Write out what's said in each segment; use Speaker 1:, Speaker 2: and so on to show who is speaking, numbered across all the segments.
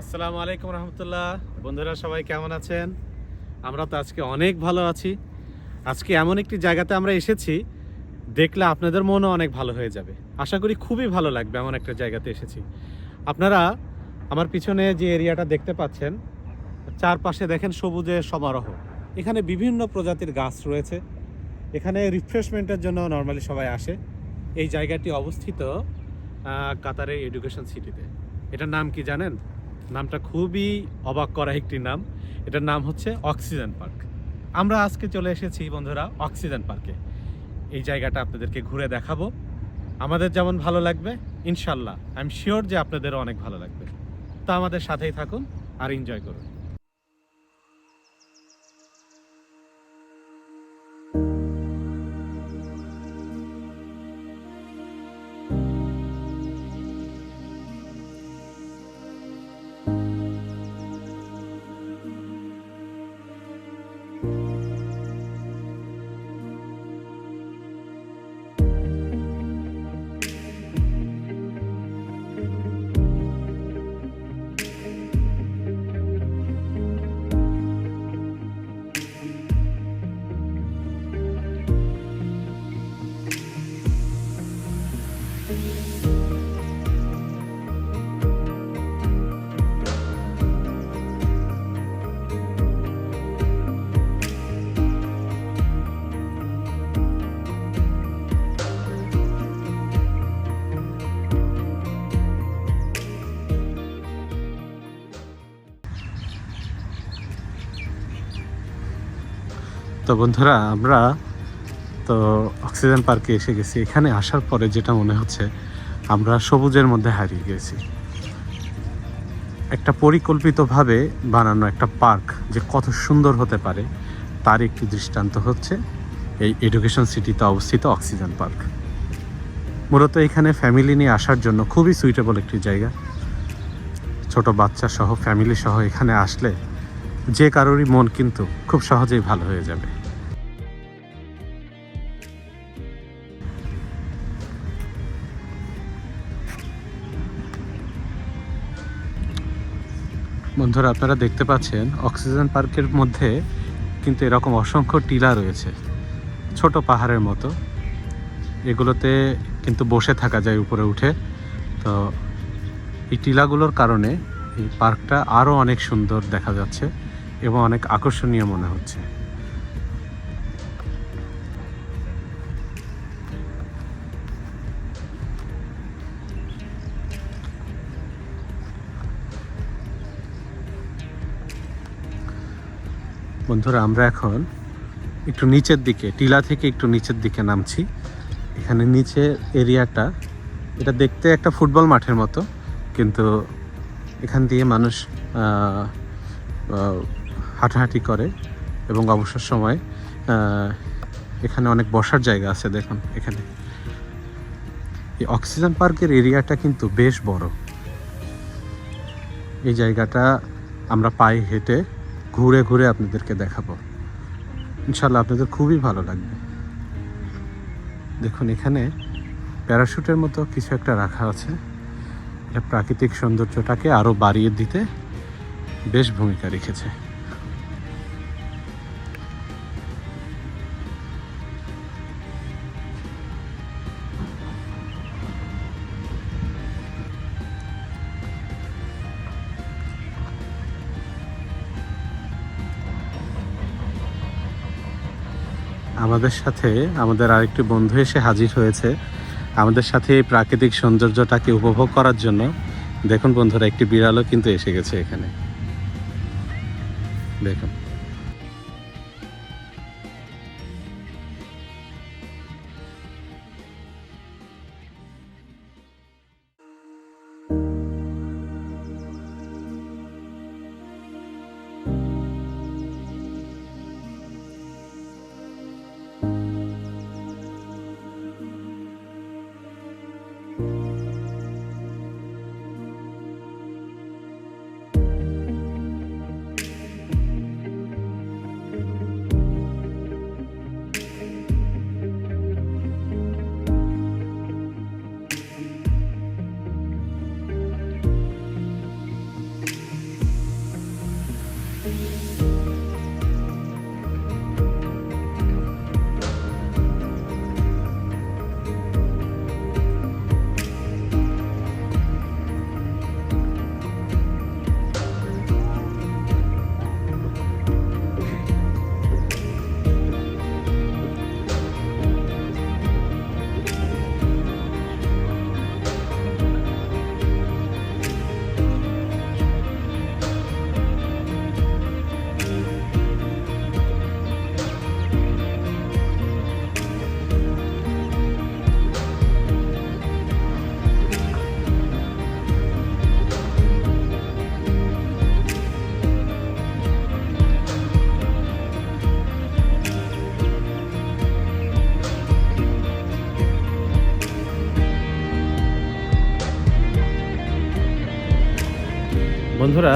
Speaker 1: আসসালামু আলাইকুম রহমতুল্লাহ। বন্ধুরা, সবাই কেমন আছেন? আমরা তো আজকে অনেক ভালো আছি। আজকে এমন একটি জায়গাতে আমরা এসেছি, দেখলে আপনাদের মনও অনেক ভালো হয়ে যাবে। আশা করি খুবই ভালো লাগবে এমন একটা জায়গাতে এসেছি। আপনারা আমার পিছনে যে এরিয়াটা দেখতে পাচ্ছেন, চারপাশে দেখেন সবুজের সমারোহ। এখানে বিভিন্ন প্রজাতির গাছ রয়েছে। এখানে রিফ্রেশমেন্টের জন্য নর্মালি সবাই আসে। এই জায়গাটি অবস্থিত কাতারের এডুকেশন সিটিতে। এটার নাম কি জানেন? নামটা খুবই অবাক করা একটি নাম। এটার নাম হচ্ছে অক্সিজেন পার্ক। আমরা আজকে চলে এসেছি বন্ধুরা অক্সিজেন পার্কে। এই জায়গাটা আপনাদেরকে ঘুরে দেখাবো। আমাদের যেমন ভালো লাগবে, ইনশাল্লাহ। আই এম শিওর যে আপনাদেরও অনেক ভালো লাগবে। তা আমাদের সাথেই থাকুন আর এনজয় করুন। বন্ধুরা, আমরা তো অক্সিজেন পার্কে এসে গেছি। এখানে আসার পরে যেটা মনে হচ্ছে, আমরা সবুজের মধ্যে হারিয়ে গেছি। একটা পরিকল্পিতভাবে বানানো একটা পার্ক যে কত সুন্দর হতে পারে, তার একটি দৃষ্টান্ত হচ্ছে এই এডুকেশন সিটিতে অবস্থিত অক্সিজেন পার্ক। মূলত এখানে ফ্যামিলি নিয়ে আসার জন্য খুবই সুইটেবল একটি জায়গা। ছোট বাচ্চা সহ, ফ্যামিলি সহ এখানে আসলে যে কারোরই মন কিন্তু খুব সহজেই ভালো হয়ে যাবে। বন্ধুরা, আপনারা দেখতে পাচ্ছেন, অক্সিজেন পার্কের মধ্যে কিন্তু এরকম অসংখ্য টিলা রয়েছে, ছোট পাহাড়ের মতো। এগুলোতে কিন্তু বসে থাকা যায় উপরে উঠে। তো এই টিলাগুলোর কারণে এই পার্কটা আরও অনেক সুন্দর দেখা যাচ্ছে এবং অনেক আকর্ষণীয় মনে হচ্ছে। বন্ধুরা, আমরা এখন একটু নিচের দিকে, টিলা থেকে একটু নিচের দিকে নামছি। এখানে নিচে এরিয়াটা, এটা দেখতে একটা ফুটবল মাঠের মতো, কিন্তু এখান দিয়ে মানুষ হাঁটাহাঁটি করে এবং অবসর সময় এখানে অনেক বসার জায়গা আছে, দেখুন এখানে। এই অক্সিজেন পার্কের এরিয়াটা কিন্তু বেশ বড়। এই জায়গাটা আমরা পায়ে হেঁটে ঘুরে ঘুরে আপনাদেরকে দেখাবো। ইনশাল্লাহ আপনাদের খুবই ভালো লাগবে। দেখুন, এখানে প্যারাশুটের মতো কিছু একটা রাখা আছে। এটা প্রাকৃতিক সৌন্দর্যটাকে আরও বাড়িয়ে দিতে বেশ ভূমিকা রেখেছে। আমাদের সাথে আমাদের আরেকটি বন্ধু এসে হাজির হয়েছে। আমাদের সাথে এই প্রাকৃতিক সৌন্দর্যটাকে উপভোগ করার জন্য দেখুন বন্ধুরা, একটি বিড়ালও কিন্তু এসে গেছে এখানে। দেখুন। বন্ধুরা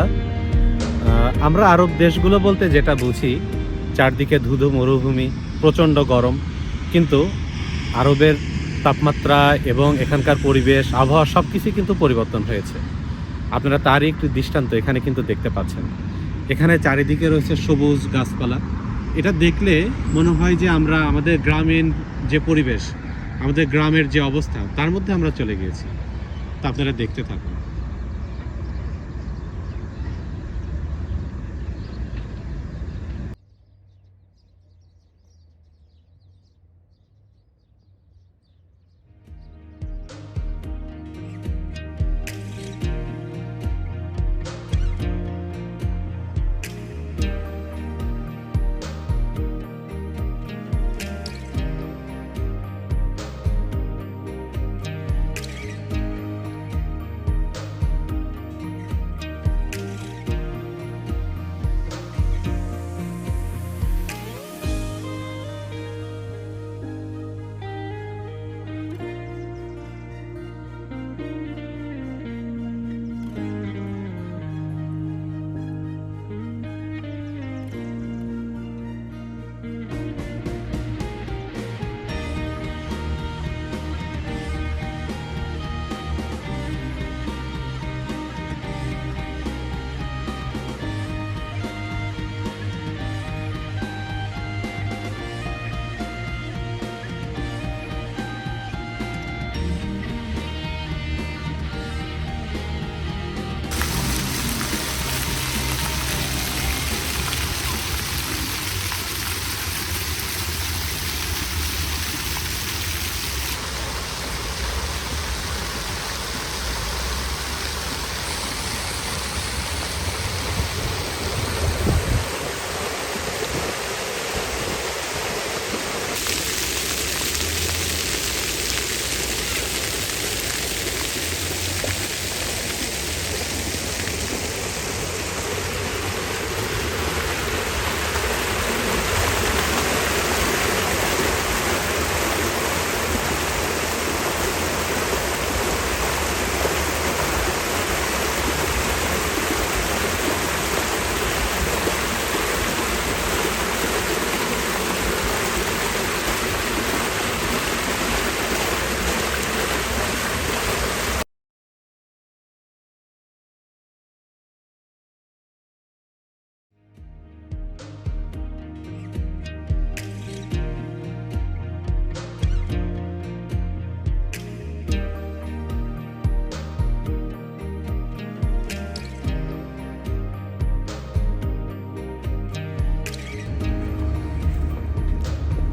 Speaker 1: আমরা আরব দেশগুলো বলতে যেটা বুঝি, চারদিকে ধুধু মরুভূমি, প্রচণ্ড গরম। কিন্তু আরবের তাপমাত্রা এবং এখানকার পরিবেশ, আবহাওয়া সব কিছুই কিন্তু পরিবর্তন হয়েছে। আপনারা তারই একটি দৃষ্টান্ত এখানে কিন্তু দেখতে পাচ্ছেন। এখানে চারিদিকে রয়েছে সবুজ গাছপালা। এটা দেখলে মনে হয় যে আমরা আমাদের গ্রামীণ যে পরিবেশ, আমাদের গ্রামের যে অবস্থা, তার মধ্যে আমরা চলে গিয়েছি। তা আপনারা দেখতে থাকুন।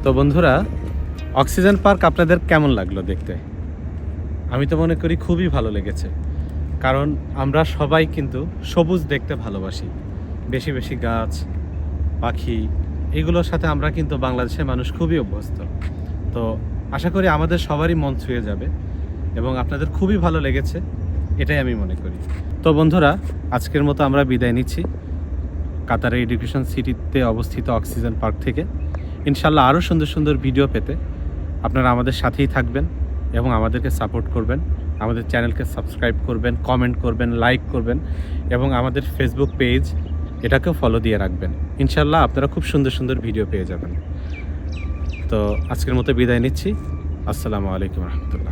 Speaker 1: তো বন্ধুরা, অক্সিজেন পার্ক আপনাদের কেমন লাগল দেখতে? আমি তো মনে করি খুবই ভালো লেগেছে। কারণ আমরা সবাই কিন্তু সবুজ দেখতে ভালোবাসি। বেশি বেশি গাছ, পাখি, এগুলোর সাথে আমরা কিন্তু বাংলাদেশের মানুষ খুবই অভ্যস্ত। তো আশা করি আমাদের সবারই মন ছুঁয়ে যাবে এবং আপনাদের খুবই ভালো লেগেছে, এটাই আমি মনে করি। তো বন্ধুরা, আজকের মতো আমরা বিদায় নিচ্ছি। কাতারের এডুকেশন সিটিতে অবস্থিত অক্সিজেন পার্ক থেকে। ইনশাল্লাহ আরও সুন্দর সুন্দর ভিডিও পেতে আপনারা আমাদের সাথেই থাকবেন এবং আমাদেরকে সাপোর্ট করবেন, আমাদের চ্যানেলকে সাবস্ক্রাইব করবেন, কমেন্ট করবেন, লাইক করবেন এবং আমাদের ফেসবুক পেজ এটাকেও ফলো দিয়ে রাখবেন। ইনশাল্লাহ আপনারা খুব সুন্দর সুন্দর ভিডিও পেয়ে যাবেন। তো আজকের মতো বিদায় নিচ্ছি। আসসালামু আলাইকুম রহমতুল্লাহ।